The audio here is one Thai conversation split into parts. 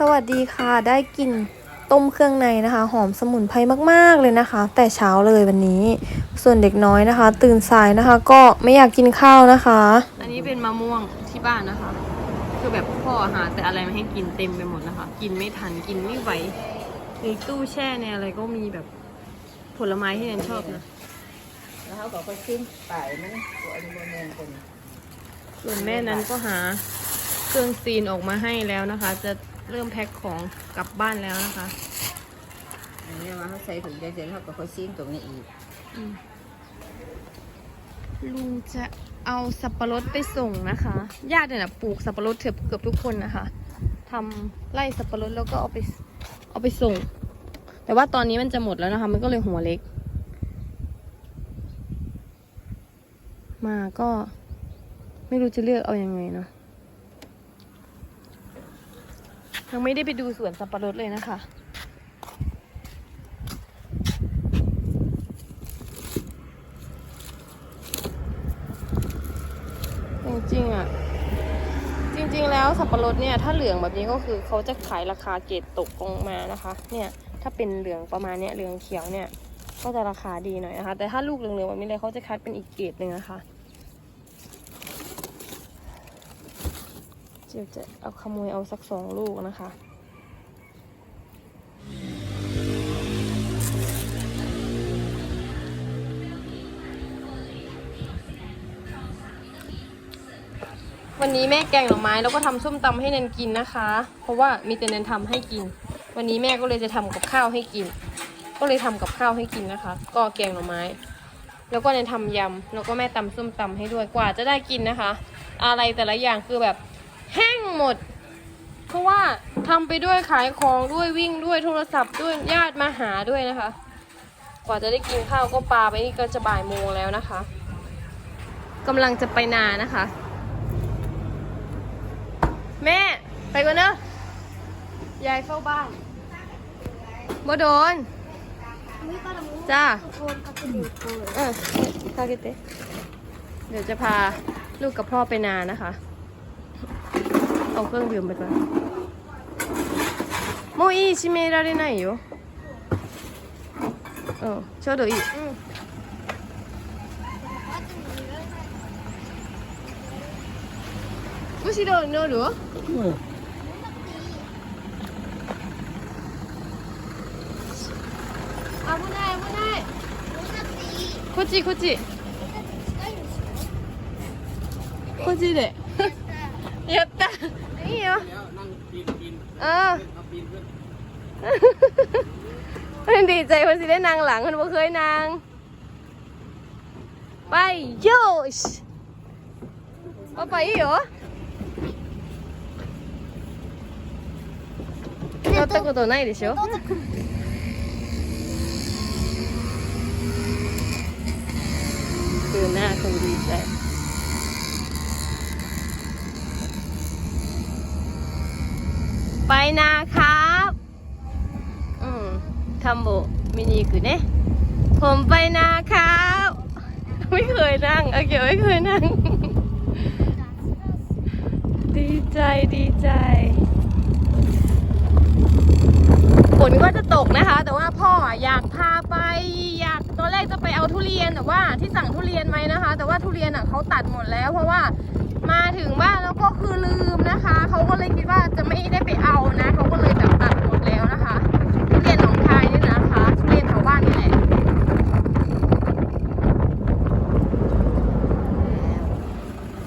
สวัสดีค่ะ ได้กลิ่นต้มเครื่องในนะคะ หอมสมุนไพรมากๆเลยนะคะ แต่เช้าเลยวันนี้ ส่วนเด็กน้อยนะคะ ตื่นสายนะคะ ก็ไม่อยากกินข้าวนะคะ อันนี้เป็นมะม่วงที่บ้านนะคะ คือแบบพ่อหาแต่อะไรมาให้กินเต็มไปหมดนะคะ กินไม่ทันกินไม่ไหวในตู้แช่ในอะไรก็มีแบบผลไม้ที่แนนชอบนะแล้วเขาก็ไปขึ้นไปมันตัวอนุโมเนียนเป็นส่วนแม่นั้นก็หาเครื่องซีนออกมาให้แล้วนะคะ จะ เริ่มแพ็คของกลับบ้านแล้วนะคะอันนี้ว่าเขาใส่ถุงใจเย็นเขาก็ค่อยซีนตรงนี้อีกลุงจะเอาสับปะรดไปส่งนะคะ ญาติเนี่ยปลูกสับปะรดเกือบเกือบทุกคนนะคะทำไร่สับปะรดแล้วก็เอาไปเอาไปส่ง แต่ว่าตอนนี้มันจะหมดแล้วนะคะ มันก็เลยหัวเล็ก มาก็ ไม่รู้จะเลือกเอายังไงเนาะ ยังไม่ได้ไปดูสวนสับปะรดเลยนะคะ จริงๆอะ จริงๆแล้วสับปะรดเนี่ย ถ้าเหลืองแบบนี้ก็คือเขาจะขายราคาเกรดตกลงมานะคะ เนี่ย ถ้าเป็นเหลืองประมาณเนี้ยเหลืองเขียวเนี่ย ก็จะราคาดีหน่อยนะคะ แต่ถ้าลูกเหลืองๆแบบนี้เลยเขาจะคัดเป็นอีกเกรดหนึ่งนะคะ จียวจะเอาขโมยเอาสักสองลูกนะคะวันนี้แม่แกงหน่อไม้แล้วก็ทำส้มตำให้แนนกินนะคะ เพราะว่ามีแต่แนนทำให้กิน วันนี้แม่ก็เลยจะทำกับข้าวให้กิน ก็เลยทำกับข้าวให้กินนะคะ ก็แกงหน่อไม้ แล้วก็แนนทำยำแล้วก็แม่ตำส้มตำให้ด้วยกว่าจะได้กินนะคะ อะไรแต่ละอย่างคือแบบ แห้งหมด เพราะว่าทำไปด้วยขายของด้วยวิ่งด้วยโทรศัพท์ด้วยญาติมาหาด้วยนะคะ กว่าจะได้กินข้าวก็ปลาไปนี่ก็จะบ่ายโมงแล้วนะคะกำลังจะไปนานะคะ แม่ไปก่อนเนอะยายเข้าบ้านบ่โดนจ้าเออคาเกเตเดี๋ยวจะพาลูกกับพ่อไปนานะคะ เอาเครื่องดื่มไปก่อนもういい閉められないようんちょうどいいうん後ろに乗る危ない危ないこっちこっちこっちでやったいいよ た。 เออมันดีใจมันสิได้นางหลังมันบ่เคยนาง ไปโยชเอาไปอีกเหรอ乗ったことないでしょดูหน้าคนดีใจ ไปนะครับอืมคัมโบมินิกุเนะผมไปนะครับ ไม่เคยนั่งโอเคไม่เคยนั่ง ดีใจดีใจฝนก็จะตกนะคะ แต่ว่าพ่ออยากพาไปอยากตอนแรกจะไปเอาทุเรียนแต่ว่าที่สั่งทุเรียนไว้นะคะ แต่ว่าทุเรียนอะเขาตัดหมดแล้วเพราะว่า ถึงบ้านแล้วก็คือลืมนะคะ เขาก็เลยคิดว่าจะไม่ได้ไปเอานะ เขาก็เลยแบบตัดหมดแล้วนะคะทุเรียนของไทยนี่นะคะทุเรียนแถวบ้านนี่แหละ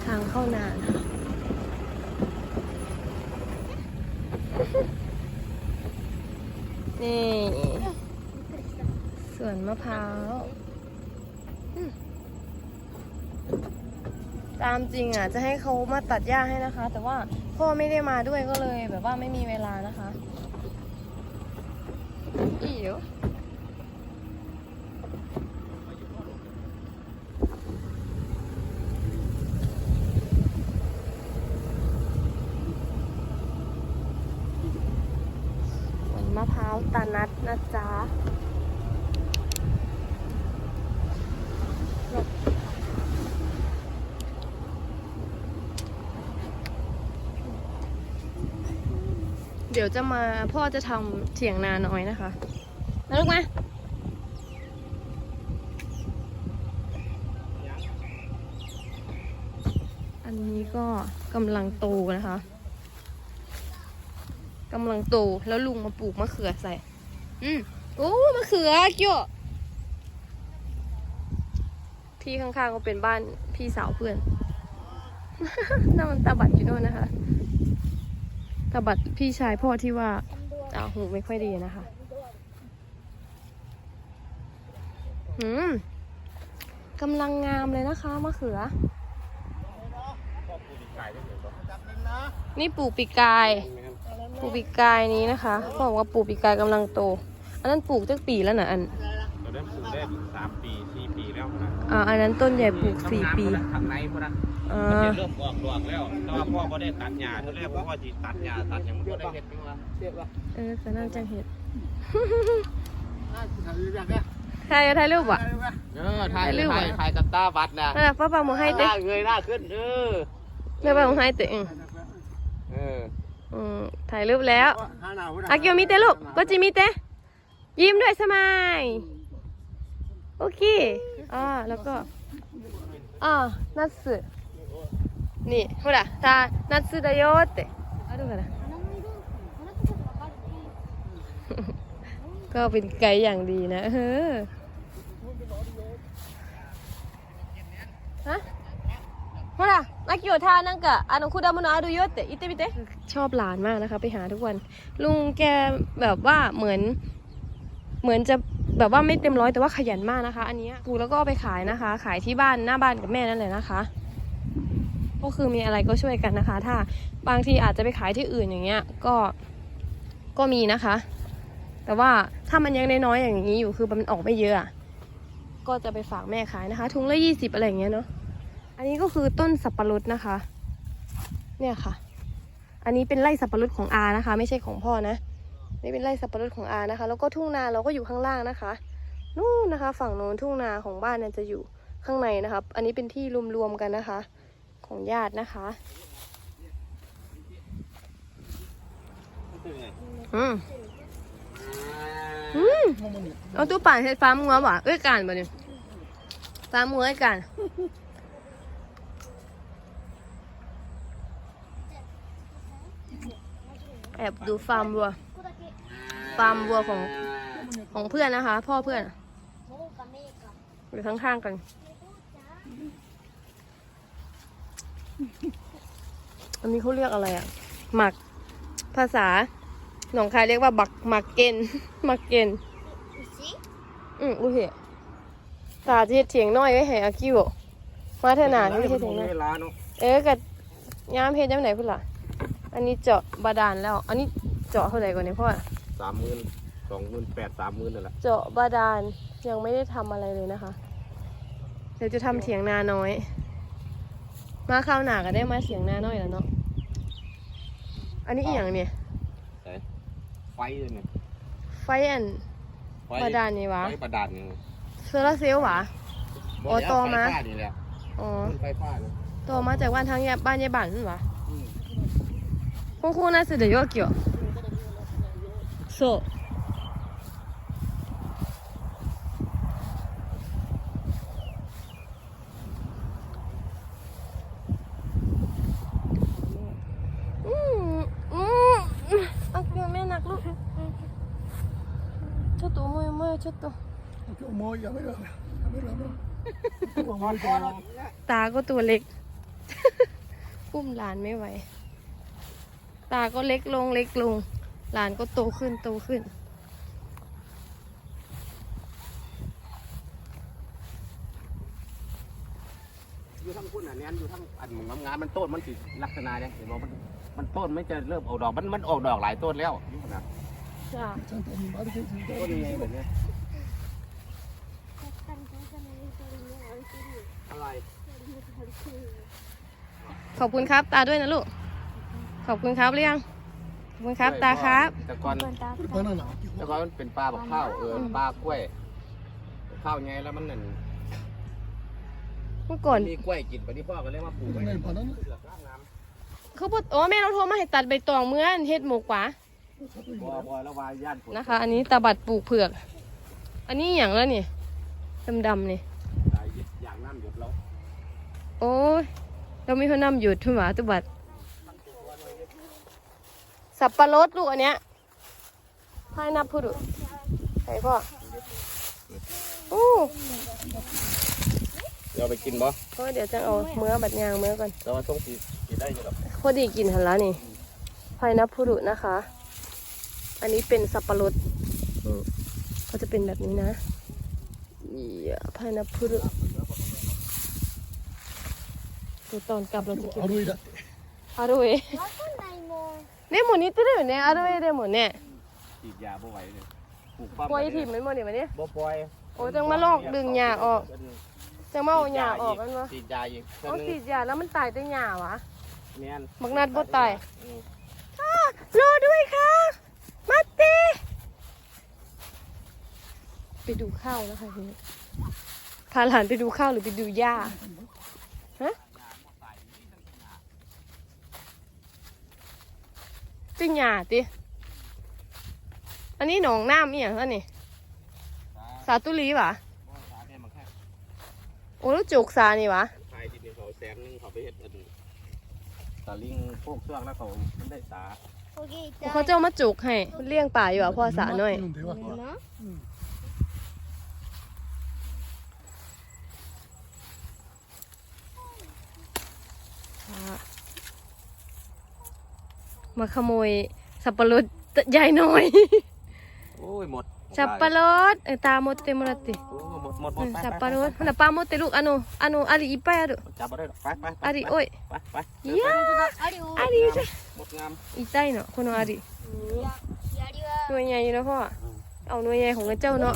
ทางเข้านานะนี่ สวนมะพร้าวอืม ตามจริงอะจะให้เขามาตัดหญ้าให้นะคะ แต่ว่าพ่อไม่ได้มาด้วยก็เลยแบบว่าไม่มีเวลานะคะอี๋วสวนมะพร้าวตานัดนะจ๊ะ เดี๋ ยวจะมาพ่อจะทำเถียงนาน้อยนะคะมาลูกมาอันนี้ก็กำลังโตนะคะกำลังโตแล้วลุงมาปลูกมะเขือใส่ อืมโอ้มะเขือเกี่ยวที่ข้างๆก็เป็นบ้านพี่สาวเพื่อนนั่นมันตาบัดอยู่โน่นนะคะ ตาบัดพี่ชายพ่อที่ว่าตาหูไม่ค่อยดีนะคะ อืมกำลังงามเลยนะคะมะเขือ นี่ปลูกปีกาย ปลูกปีกายนี้นะคะเขาบอกว่าปลูกปีกายกำลังโต อันนั้นปลูกตั้งปีแล้วนะอันเราได้ปลูกได้สามปีสี่ปีแล้วนะอ่าอันนั้นต้นใหญ่ปลูกสี่ปีทางในพอนะอ่มันจะาเริ่มออกดอกแล้วแต่ว่าพ่อไ่ได้ตัดหญ้าที่แรกพ่อจีตัดหญ้าตัดอย่างมันก็ได้เห็ดนี่วะเออก็น่าจะเห็นถ่ายถ่ายรูปอะเออถ่ายรูปถ่ายถ่ายกับตาบัดนะนั่นแหละป้าปาหมูให้หเต้น้าเงยหน้าขึ้นเออแม่ป้าหมูให้เต้อืมเอออืมถ่ายรูปแล้วอากิโอมิเตะลูกก็จิมิเตะยิ้มด้วยสมายโอเคอ่าแล้วก็อ่านัตสึ นี่ほらたนัตสึだよってあるからก็เป็นไกด์อย่างดีนะเออฮะほらマキオたなんかあの果物あるよって言ってみてชอบหลานมากนะคะ ไปหาทุกวัน ลุงแกแบบว่าเหมือน เหมือนจะแบบว่าไม่เต็มร้อยแต่ว่าขยันมากนะคะ อันเนี้ยปลูกแล้วก็เอาไปขายนะคะ ขายที่บ้านหน้าบ้านกับแม่นั่นแหละนะคะ ก็คือมีอะไรก็ช่วยกันนะคะ ถ้าบางทีอาจจะไปขายที่อื่นอย่างเงี้ยก็ก็มีนะคะ แต่ว่าถ้ามันยังน้อยๆอย่างนี้อยู่คือมันออกไม่เยอะก็จะไปฝากแม่ขายนะคะถุงละยี่สิบอะไรอย่างเงี้ยเนาะอันนี้ก็คือต้นสับปะรดนะคะ เนี่ยค่ะ อันนี้เป็นไร่สับปะรดของอานะคะ ไม่ใช่ของพ่อนะนี่เป็นไร่สับปะรดของอานะคะ แล้วก็ทุ่งนาเราก็อยู่ข้างล่างนะคะนู่นนะคะ ฝั่งโน้นทุ่งนาของบ้านเนี่ยจะอยู่ข้างในนะคะอันนี้เป็นที่รวมๆกันนะคะ ของญาตินะคะ อืมอืมเอาตู้ป่านให้ฟ้ามัวบ่ะเอ้ยการบ่เนี่ยฟ้ามัวไอ้การแอบดูฟาร์มวัว ฟาร์มวัวของของเพื่อนนะคะ พ่อเพื่อนอยู่ข้างๆกัน อันนี้เขาเรียกอะไรอะหมักภาษาหนองคายเรียกว่าบักหมักเกนหมักเกนอืมอุ้ยตาจะเฮ็ดเถียงน้อยไว้ให้อากิวมาเถอะหนาที่เฮ็ดเถียงน้อยเวลาเนาะเอ๊ะกับยามเฮ็ดยังไงพุ่นล่ะ อันนี้เจาะบาดาลแล้ว อันนี้เจาะเท่าไหร่ก่อนเนี่ยพ่อสามหมื่นสองหมื่นแปดสามหมื่นนั่นแหละเจาะบาดาลยังไม่ได้ทำอะไรเลยนะคะ เดี๋ยวจะทำเถียงนาน้อย มาคราวหนาก็ได้มาเถียงนาน้อยแล้วเนาะ อันนี้อีกอย่างเนี่ย ไฟเลยเนี่ยไฟอัน ไฟบาดาลนี่วะ ไฟบาดาลนี่โซลาร์เซลล์หวะ โอ้โตมา ไฟฟ้นี่แหละอ๋อ ไฟฟ้าเนี่ยตัวมาจากบ้านทางยาบ้านยายบ้านนั่นหวะอืมคุณครูน่าจะเดี๋ยวเกี่ยวโซ ょっともうやめろやめろやめろ ตาก็ตัวเล็ก อุ้มหลานไม่ไหว ตาก็เล็กลงเล็กลง หลานก็โตขึ้นโตขึ้น อยู่ทั้งพุ่นอ่ะเนี่ยอยู่ทั้งอันงามงามๆมันต้นมันสิลักษณะเนี่ยเห็นบ่มันมันต้นไม่จะเริ่มออกดอกมันมันออกดอกหลายต้นแล้วอยู่นะ จ้า ちゃんと丸けついて ต้นยังไงแบบเนี้ ขอบคุณครับ ตาด้วยนะลูก ขอบคุณครับเรือยงขอบคุณครับ ตาครับตะกอนตะนนต่กอนเป็นปลาบอกข้าวเออปลากล้วยข้าวไงแล้วมันนั่นเมื่อก่อนมีกล้วยกินไปที่พ่อก็เรียกว่าปลูกไว้ตอนนั้นเขาบอกโอ้แม่เราโทรมาให้ตัดใบตองเมื่อนเฮ็ดหมกกว่านะคะ อันนี้ตาบัดปลูกเผือก อันนี้อย่างแล้วนี่ดำๆำนี่โอ้ย เราไม่เขานำหยุดทุ่หมาตุบัดสับปะรดลูกอันเนี้ยให้นับพูดดูใส่พ่ออู้เดี๋ยวไปกินบ่เพราะว่าเดี๋ยวจะเอาเมื่อบัดยางเมื่อก่อนแต่ว่าต้องสีสีได้อยู่หรอกพอดีกินหันละนี่ไพนับพูดุนะคะ อันนี้เป็นสับปะรดอืมก็จะเป็นแบบนี้นะเยี่ยไพนับพูดุเดี๋ยวตอนกลับเราจะเก็บ 歩いだって アロエでも似てるよねアロエでもね ฉีดยาบ่ไหวเลยปลูกปั๊บ ปล่อยถิ่มมันหมดเดี๋ยวมาเนี่ย บ่ปล่อย โอ้จังมาลอกดึงหญ้าออก จังมาเอาหญ้าออกกันวะ ฉีดยาอีก อ๋อฉีดยาแล้วมันตายแต่หญ้าวะ แม่น บักนัดบ่ตาย อืม รอด้วยค่ะ มาเตไปดูข้าวนะคะทีนี้พาหลานไปดูข้าวหรือไปดูหญ้า คือหญ้าติอันนี้หนองน้ำเอียงซะนี่ สาตุลีวะโอ้ล้วจุกสานี่วะขายที่เป็นเขาแสนนึงเขาไปเห็ดอันสาลิงพวกเครื่องแล้วเขาไม่ได้สา โอเจะเขาเจ้ามาจุกให้เลี้ยงป่าอยู่อะพ่อสาหน่อย มาขโมยสับปะรดใหญ่หน่อย โอ้ยหมดสับปะรดเออตาโมเตโมรติโอ้หมดหมดหมอืดมไปสับไปปะรดไปมันน่ะปลาโมเตลูกอันโนอันโนอาริอีไปอะดุจับมาได้หรอกไปไปไปอาริโอ้ยไปไปยาอาริจ้ะหมดงามอีใจเนาะคนอาริหน่วยใหญ่อยู่นะพ่อเอาหน่วยใหญ่ของเจ้าเนาะ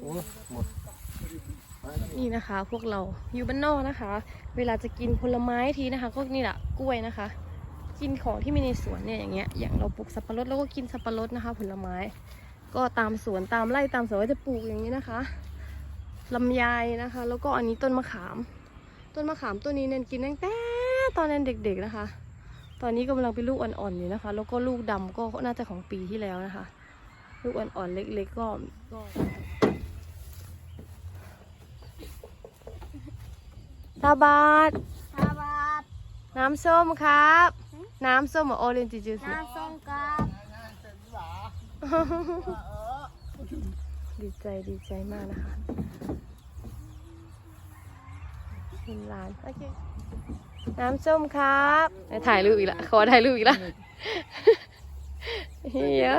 โอ้หมด นี่นะคะ พวกเราอยู่บ้านนอกนะคะ เวลาจะกินผลไม้ทีนะคะ ก็นี่แหละกล้วยนะคะ กินของที่มีในสวนเนี่ยอย่างเงี้ยอย่างเราปลูกสับปะรดเราก็กินสับปะรดนะคะ ผลไม้ ก็ตามสวนตามไร่ตามสวนก็จะปลูกอย่างนี้นะคะลำไยนะคะ แล้วก็อันนี้ต้นมะขาม ต้นมะขามต้นนี้เนนกินตั้งแต่ตอนเนนเด็ก ๆนะคะ ตอนนี้กำลังเป็นลูกอ่อนๆอยู่นะคะ แล้วก็ลูกดำก็น่าจะของปีที่แล้วนะคะ ลูกอ่อนๆเล็ก ๆ ก็ก็ ซาบาทซาบาทน้ำส้มครับ น้ำส้มโอเรนจิจูสน้ำส้มครับดีใจดีใจมากนะคะเห็นร้านโอเคน้ำส้มครับถ่ายรูปอีกละขอถ่ายรูปอีกละเฮีย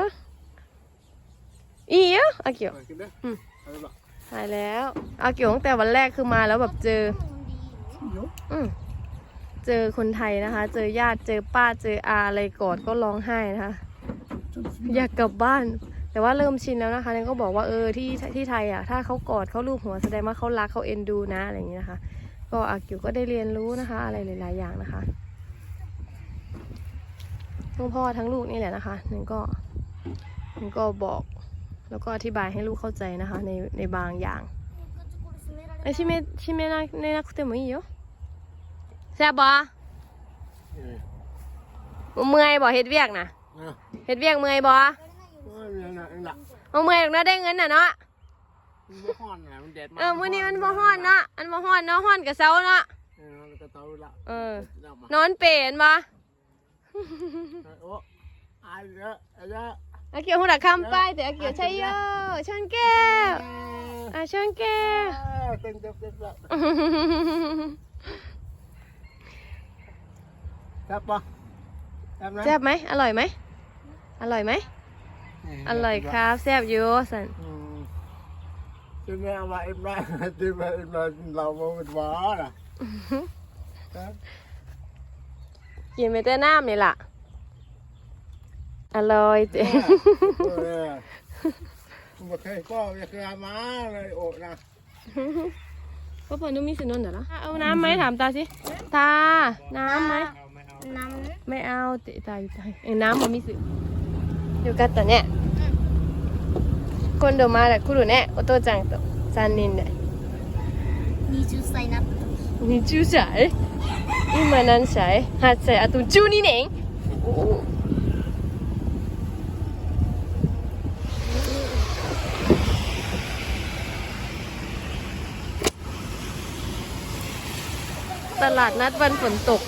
อีเยอะอากี่ยวถ่ายแล้วอากี่ยวตั้งแต่วันแรกคือมาแล้วแบบเจอ อืเจอคนไทยนะคะ เจอญาติเจอป้าเจออาอะไรกอดก็ร้องไห้นะคะ อยากกลับบ้าน แต่ว่าเริ่มชินแล้วนะคะนั่นก็บอกว่าเออที่ที่ไทยอะ ถ้าเขากอดเขาลูบหัวแสดงว่าเขารักเขาเอ็นดูนะอะไรอย่างนี้นะคะ ก็อากิวก็ได้เรียนรู้นะคะ อะไรหลาย ๆ อย่างนะคะทั้งพ่อทั้งลูกนี่แหละนะคะนึ่นก็นึ่นก็บอกแล้วก็อธิบายให้ลูกเข้าใจนะคะ ในในบางอย่างไอชิเมชิเมนะเนนักเตมอีเยอะ แซ่บบ่เมื่อยบอเฮ็ดเวียกนะเฮ็ดเวียกเมื่อยบอาเมื่อยหรนะได้เงินน่ะเนาะเออมื่อนี้มันบ่ฮ้อนเนาะอันบ่ฮ้อนเนาะฮ้อนกับเซาเนาะเออนอนเปรนบ่อ้าเยอะาเยอะอาเกียวหุ่นละคำไปแต่อาเกียวใช่เยอะช่าแก้วอ่าช่าแก้ว ครับปะครับนะแซ่บไหมอร่อยไหมอร่อยไหมอร่อยครับแซ่บอยู่สันอืมที่แม่เอามาเอ็มได้ที่แม่เอ็มได้เราบ่เป็นหวานอะครับกินไปแต่น้ำนี่ล่ะอร่อยเจ๊เออบ่เคยก็ไม่เคยเอามาเลยโอ้นะพ่อพอนุมีสินนท์เหรอเอาน้ำไหมถามตาสิ ตา น้ำไหม ไม่เอาเตะตาอยู่ตาเอ้ยน้ำมันมีสิอยู่กันแต่เนี่ยคนเดินมาแหละคุณดูเนี่ยโอโตจังโตซันนินเนี่ย 20歳になった時20歳 Imanan saya hat saya atau Juni neng. Oh. ตลาดนัดวันฝนตก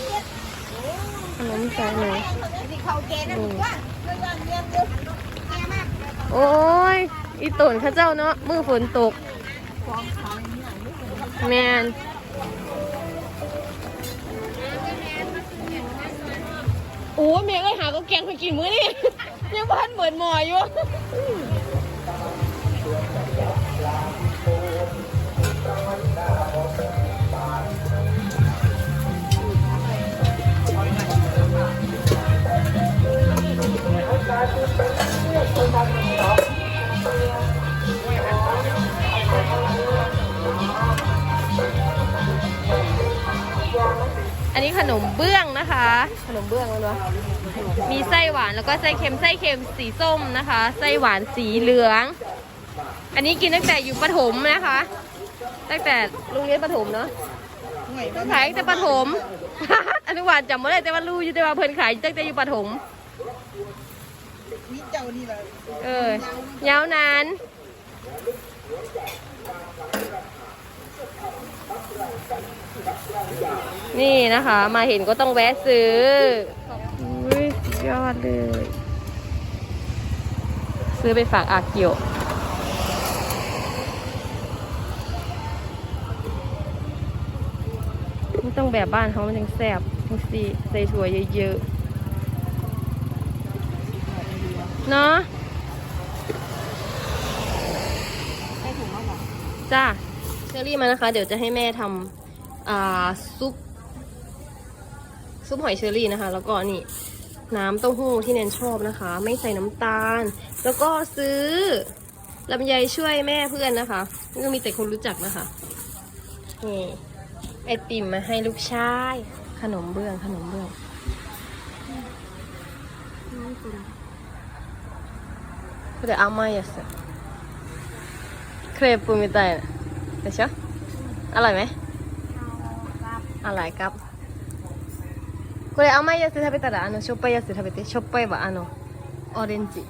ขนมใจเลยโอ้ย อีตุ่นเข้าเจ้าเนาะมือฝนตก แมนโอ้ยแม่ก็หาก็แกงไปกินมื้อนี่ยังพันเหมือนหมออยู่ อันนี้ขนมเบื้องนะคะ ขนมเบื้องแล้วเนาะมีไส้หวานแล้วก็ไส้เค็มไส้เค็มสีส้มนะคะ ไส้หวานสีเหลือง อันนี้กินตั้งแต่อยู่ประถมนะคะ ตั้งแต่โรงเรียนประถมเนาะขายตั้งแต่ประถมอนุบาลจำไม่ได้แต่ว่ารู้อยู่แต่ว่าเพิ่นขายตั้งแต่อยู่ประถม นี่เจ้านี่เลยเออยาวนานนี่นะคะ มาเห็นก็ต้องแวะซื้ออุ้ยสุดยอดเลย ซื้อไปฝากอาเกียวไม่ต้องแบบบ้านเขามันยังแซ่บทั้งสีใส่ถั่วเยอะๆ เนาะจ้าเชอรี่มานะคะ เดี๋ยวจะให้แม่ทำอ่าซุป ซุปหอยเชอรี่นะคะ แล้วก็นี่ น้ำเต้าหู้ที่แนนชอบนะคะ ไม่ใส่น้ำตาล แล้วก็ซื้อลำไยช่วยแม่เพื่อนนะคะนี่ก็มีแต่คนรู้จักนะคะนี่ไอติมมาให้ลูกชาย ขนมเบื้องขนมเบื้อง これ甘いやつクレープみたいなでしょอร่อยไหม อะไรครับこれ甘いやつ食べたらあのしょっぱいやつ食べてしょっぱいはあのオレンジ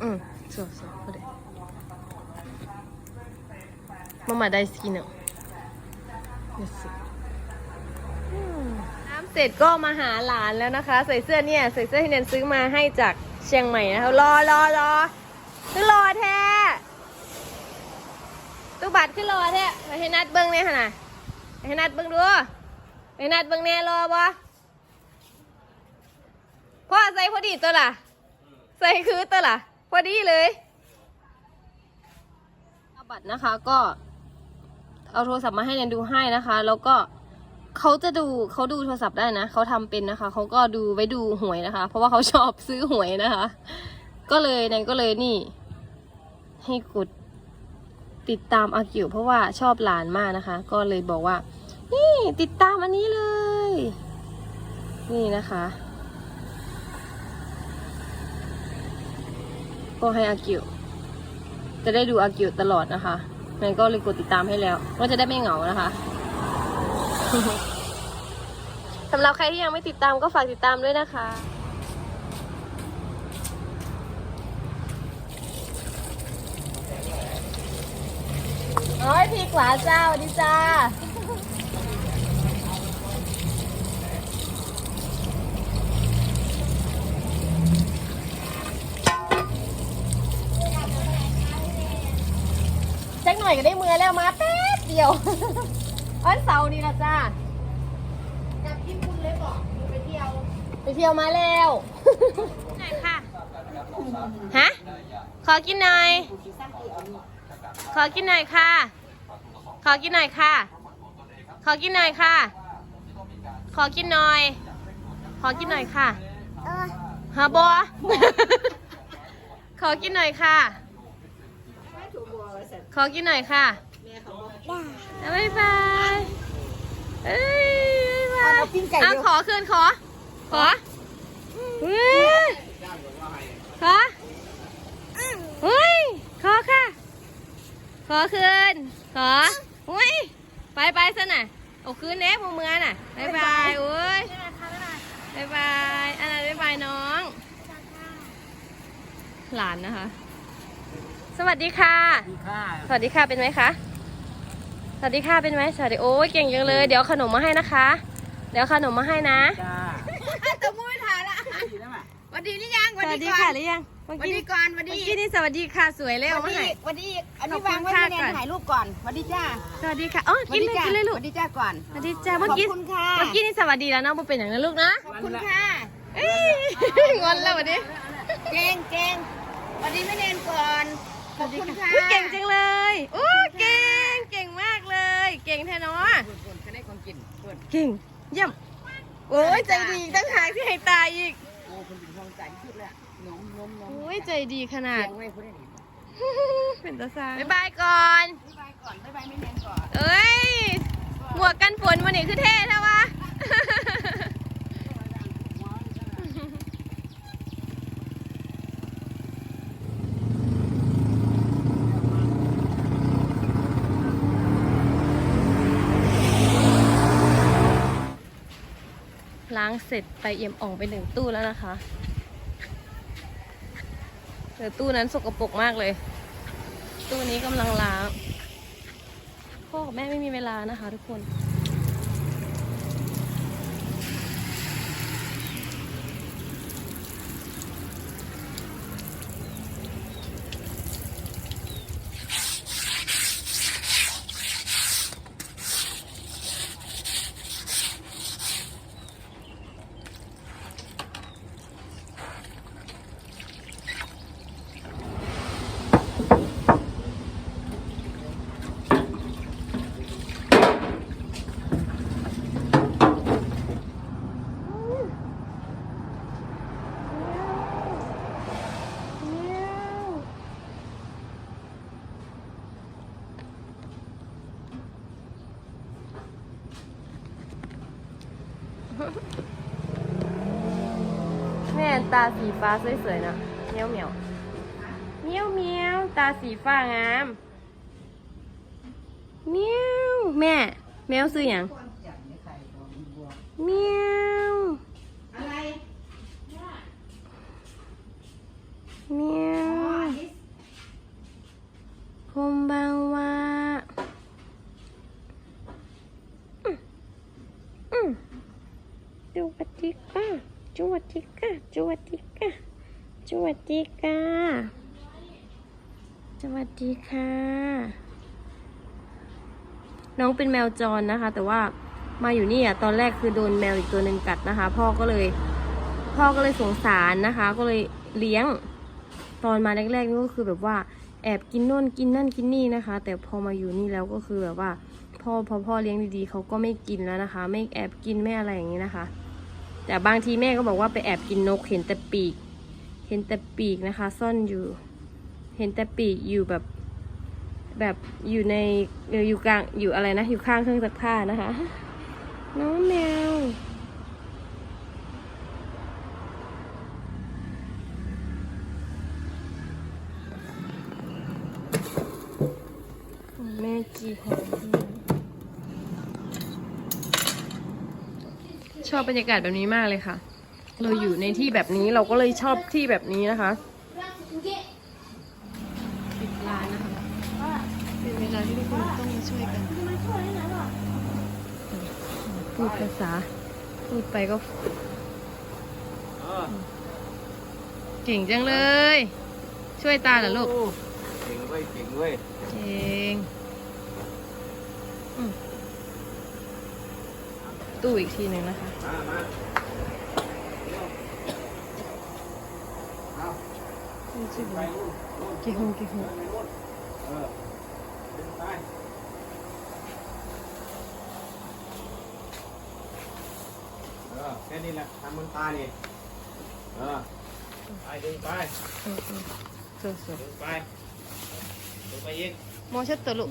うんそうそうこれママ大好きなですน้ำ เสร็จก็มาหาหลานแล้วนะคะ ใส่เสื้อเนี่ยใส่เสื้อที่เนนซื้อมาให้จากเชียงใหม่นะคะรอรอรอคือรอแท้ตู้บัตรขึ้นรอแท้ไปให้นัดเบิ้งเนี่ยขนาดไปให้นัดเบิ้งดูไปให้นัดเบิ้งแน่รอบ่พ่อใส่พอดีตัวล่ะ ใส่คือตัวล่ะ พอดีเลยบัตรนะคะก็เอาโทรศัพท์มาให้เรียนดูให้นะคะ แล้วก็ เขาจะดูเขาดูโทรศัพท์ได้นะเขาทำเป็นนะคะเขาก็ดูไว้ดูหวยนะคะ เพราะว่าเขาชอบซื้อหวยนะคะ ก็เลยเนนก็เลยนี่ ให้กดติดตามอากิวเพราะว่าชอบหลานมากนะคะ ก็เลยบอกว่า นี่ติดตามอันนี้เลย นี่นะคะ ก็ให้อากิวจะได้ดูอากิวตลอดนะคะงั้นก็เลยกดติดตามให้แล้ว ก็จะได้ไม่เหงานะคะ สำหรับใครที่ยังไม่ติดตามก็ฝากติดตามด้วยนะคะ โอ้ยพี่ขวาเจ้าดิจ้า จักหน่อยก็ได้มือแล้วมาแป๊บเดียว วันเสาร์นี่ละจ้าจะกินคุณเลยบอกไปเที่ยว ไปเที่ยวมาแล้วไหนค่ะ ฮะ ขอกินหน่อย ขอกินหน่อยค่ะ ขอกินหน่อยค่ะ ขอกินหน่อยค่ะ ขอกินหน่อย ขอกินหน่อยค่ะฮะบอขอกินหน่อยค่ะ ขอกินหน่อยค่ะ บ๊ายบายเอ้ยบ๊ายบายอะขอคืนขอ ขอเฮ้ยขอเฮ้ยขอค่ะ ขอคืน ขออุ้ยไปไปซะน่ะเอาคืนเน็กมือมือน่ะบายบายโอ้ยบายบายอันนั้นบายบายน้อง หลานนะคะ สวัสดีค่ะสวัสดีค่ะเป็นไหมคะส วัสดีค่ะเป็นไหมสวัสดีโอ้ยเก่งจังเลย เดี๋ยวเอาขนมมาให้นะคะ เดี๋ยวเอาขนมมาให้นะตัวมุ้ยถ่ายละวันดีหรือยังสวัสดีค่ะหรือยังเมื่อวันกี้ดีก่อนวันเมื่ดีอกี้นี่สวัสดีค่ะสวยเร็ววันมาดีให้วันดีอันนี้ขอบวางคุณไว้ค่ะให้แนก่อนนถ่ายรูปก่อนวันดีจ้าสวัสดีค่ะอ๋อกินเลยกินเลยลูกวันดีจ้าก่อนสวัสดีจ้าเมื่อกี้ขอบคุณค่ะเมื่อกี้นี่สวัสดีแล้วเนาะบ่เป็นอย่างนั้นลูกนะขอบคุณค่ะเอ้ยงอนแล้ววันนี้เก่งเก่งวันดีไม่เนนก่อนขอบคุณค่ะอุ๊ยเก่งจังเลยโอ้เก่งเก่งมาก เลยเก่งแท้เนาะจะได้ของกินเพื่อนเก่งเยี่ยมโอ้ยใจดีตั้งหากที่ให้ตายอีกโอ้คนเป็นห่วงใจที่สุดเลยอะนมนมนมโอ้ยใจดีขนาด เลี้ยงไว้เพื่อนเป็นตาซาบ๊ายบายก่อน บ๊ายบายก่อนบ๊ายบายไม่เนนก่อน เอ้ย หมวกกันฝนวันนี้คือเท่ใช่ปะ ล้างเสร็จไปเอี่ยมอ่องไปหนึ่งตู้แล้วนะคะเดี๋ยวตู้นั้นสกปรกมากเลย ตู้นี้กำลังล้าง พ่อกับแม่ไม่มีเวลานะคะทุกคน แม่ ตาสีฟ้าสวยๆนะเมียวเมียวเมียวเมียวตาสีฟ้างามเมียวแม่ แมวซื้ออย่างเมียวเมียวคมบังว่าอืมอืมสวัสดีค่ะสวัสดีค่ะสวั สวัสดีค่ะ สวัสดีค่ะ น้องเป็นแมวจรนะคะ แต่ว่ามาอยู่นี่อะตอนแรกคือโดนแมวอีกตัวหนึ่งกัดนะคะ พ่อก็เลย พ่อก็เลยสงสารนะคะ ก็เลยเลี้ยง ตอนมาแรกๆนี่ก็คือแบบว่าแอบกินโน่นกินนั่นกินนี่นะคะ แต่พอมาอยู่นี่แล้วก็คือแบบว่าพ่อพอพ่อเลี้ยงดีๆเขาก็ไม่กินแล้วนะคะ ไม่แอบกินไม่อะไรอย่างนี้นะคะ แต่บางทีแม่ก็บอกว่าไปแอบกินนกเห็นแต่ปีก เห็นแต่ปีกนะคะ ซ่อนอยู่ เห็นแต่ปีกอยู่แบบ แบบอยู่ในอยู่กลางอยู่อะไรนะอยู่ข้างเครื่องซักผ้านะคะ น้องแมวแม่จีหอม ชอบบรรยากาศแบบนี้มากเลยค่ะ เราอยู่ในที่แบบนี้เราก็เลยชอบที่แบบนี้นะคะปิดร้านนะคะเป็นเวลาที่ทุกคนต้องมาช่วยกัน พูดภาษา พูดไปก็เออเก่งจังเลย ช่วยตาเหรอลูก เก่งเว้ยเก่งเว้ยเก่งอืมตู้อีกทีหนึ่งนะคะ มามาเอานี่ชื่อไปนู่นนู่นกี่หงกี่หงไปนู่นเออเดินไปเออแค่นี้แหละทำมันตานี่เออไปดึงไปอืมอืมสวยสวยดึงไปดึงไปอีกมอชัตโตะลูก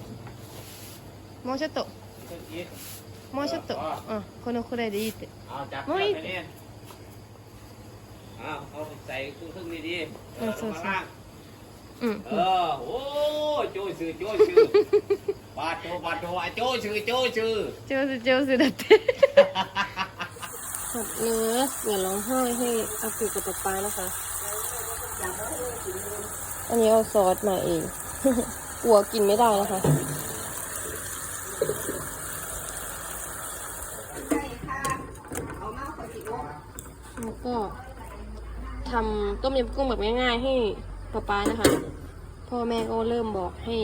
มอชัตโตะดึงอีกมอชัตโตะอะ คนละคนละดีแต่เอาจับโอ้จับยไปเนี่ยเอาเอาใส่ครึ่งครึ่งๆดีๆเอเอออลงมาใส่ล่างอืมเออโอ้โจ้ชื่อโจ้ชื่อบาดโจบาดโจอะโจ้ชื่อโจ้ชื่อเจอสิเจอสิดัดเต้ผัดเนื้ออย่าร้องไห้ให้อาฟิวกับป๊าป๊านะคะ อันนี้เอาซอสมาเองกลัวกินไม่ได้นะคะ แล้วก็ทำ ต้มยำกุ้งแบบง่าย ๆ ให้ป๊าป๊านะคะ พ่อแม่ก็เริ่มบอกให้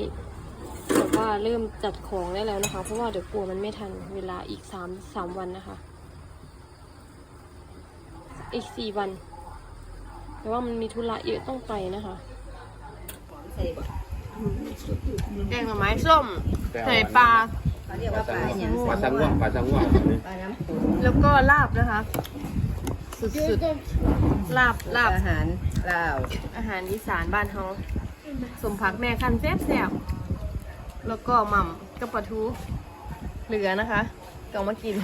แบบว่าเริ่มจัดของได้แล้วนะคะ เพราะว่าเดี๋ยวกลัวมันไม่ทันเวลาอีกสามสามวันนะคะ อีกสี่วัน แต่ว่ามันมีธุระเยอะต้องไปนะคะแกงหน่อไม้ส้มใส่ปลาเขาเรียกว่าปลาอย่างปลาสังวงปลาสังวงปลาน้ำปูแล้วก็ลาบนะคะ สุดๆลาบลาบอาหารลาวอาหารอีสานบ้านเฮาสมผักแม่คันแซ่บแซบๆแล้วก็หม่ำกับปลาทูเหลือนะคะก็เอามากิน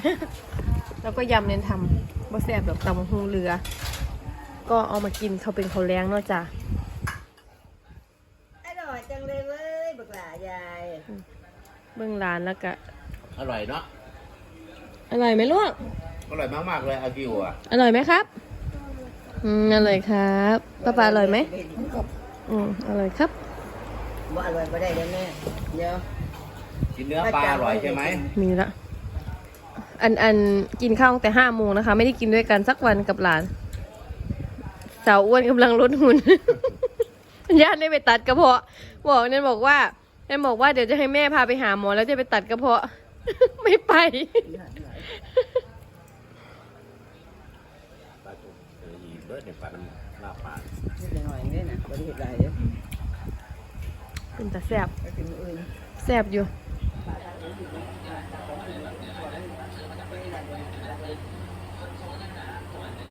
แล้วก็ยำเน้นทำบ่แซ่บแบบตำหูเหลือ ก็เอามากินเขาเป็นเขาวแรงเนาะจ้ะอร่อยจังเลยเว้ยบักหลายายเบื้องร้านแล้วก็อร่อยเนาะอร่อยไหมลูกอ ร่อยมากๆเลยอากิวอะอร่อยไหมครับอืมอร่อยครับป้าปาอร่อยไหมอืมอร่อยครับ บ่อร่อยบ่ได้เด้อแม่เดี๋ยวกินเนื้อปลาอร่อยใช่ไหมมีละ อันอันกินข้าวตั้งแต่ห้าโมงนะคะ ไม่ได้กินด้วยกันสักวันกับหลาน สาวอ้วนกำลังลดหุ่น ญาติได้ไปตัดกระเพาะ บอกนั่นบอกว่านั่นบอกว่าเดี๋ยวจะให้แม่พาไปหาหมอแล้วจะไปตัดกระเพาะ ไม่ไปปลาจุกเอออีเบิร์ดเนี่ยปลาน้ำลาบปลา นิดห น่อยนี่นะบ่ได้เฮ็ดหลายเด้อเป็นตาแสบไปถึงมื้ออื่นแสบอยู่